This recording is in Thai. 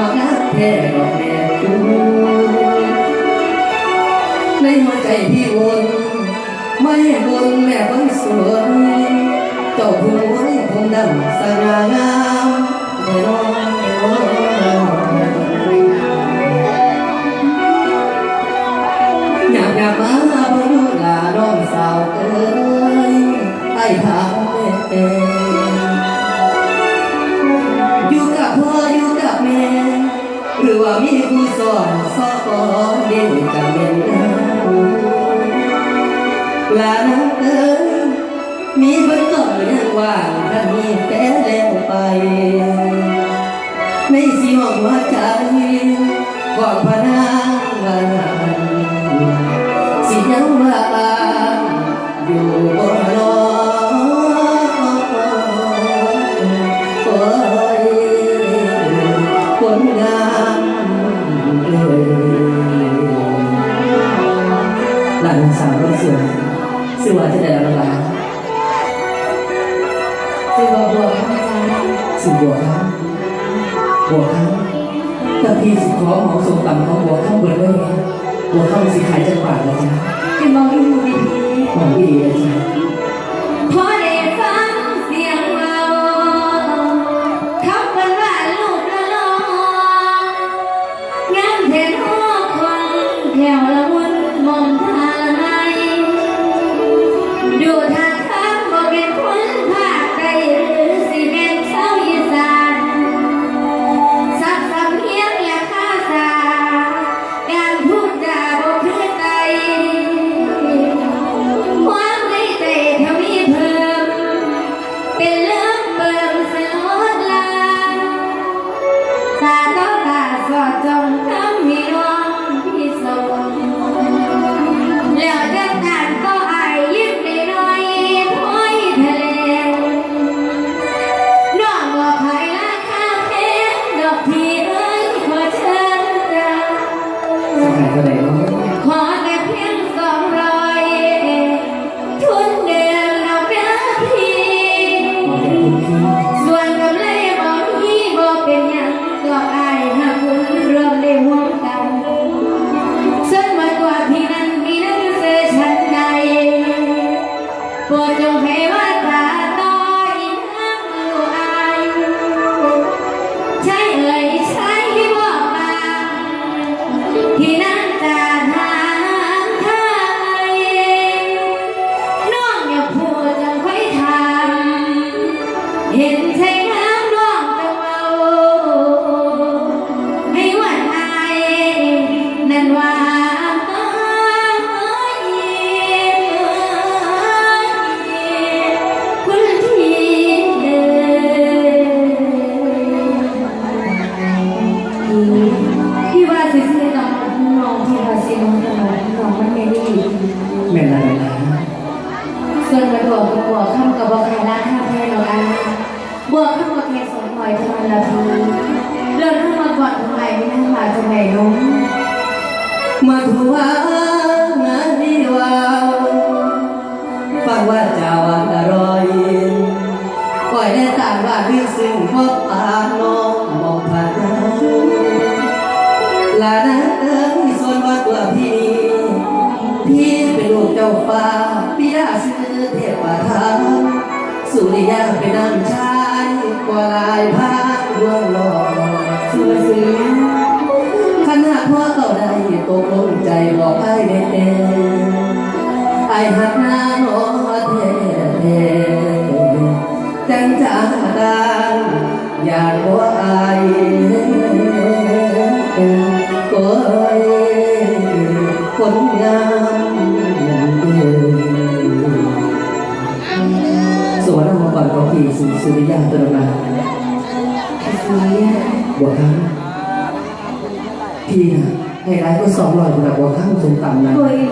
ว่านักแค่ดอกแม่จูในหัวใจพี่วนไม่วนแม่บังสวนต่อาผู้ไว้ผมดำสง่างามแน่นากมาบนลูกหลาน้องสาวเอ้ยไอ้ถามแม่ ว่ามีผู้สอนสอนเด่นกันเป็นลานังเอ้ยมีเพื่อนก็ยังว่างถ้ามีแต่แล้วไป ในสีห้องหัวใจก่อนพน หลานสาวคนสวยชื่อว่าจะได้รับรางวัลคือบัวบัวข้าจ้าสื่อบัวครับบัวครับถ้าพี่สิขอหมอทรงต่ำของบัวเข้าเบิดไว้ไงบัวเข้าสิขายจังหวัดนะจ๊ะเป็นมองที่มูดีหวังดีนะจ๊ะพอได้ฟังเสียงเราเขากันว่าลูกละลองงานเทนหัวคนแถวละมุนมอง ตาต้องตาสอดจงทำมีน้องที่สมแล้วจังการก็อายยิ้มได้น้อยพ้อยทะเลน้องบอกใครราคาแพงดอกที่เอ้ยขอเชิญจ้าสิขายเท่า ส่วนกระโดดกระบอกข้ามกระบอกใครล้างห้ามแพ้เราอันบวกข้ามมาแค่สองหอยท่านั้นละพี่เดินขึ้นมมาก่อนทำไมไม่นั่งหาจะไหนน้องมาทัวงานวิวาฟังว่าเจ้าอร่อยปล่อยได้ต่างว่าคือซึ่งพบตาน้องมองผ่านลานะเอ้ยส่วนว่าตัวพี่พี่เป็นลูกเจ้าฟ้า ปิดาชื่อเทพประธานสุริยาเป็นน้ำชายกว่าลายพาดวงหล่อสุรศรีขนาดพ่อเขาได้ตกลงใจบอกไอ้เด็กไอ้หักหน้าหนอเทเทจังจาดานอยากว่าไอ้คนงาม สุสุริยาตระมาสุริยะบัวข้างพี่นะให้ร้ายก็สองรอยแบบบัวข้างทรงต่ำนะ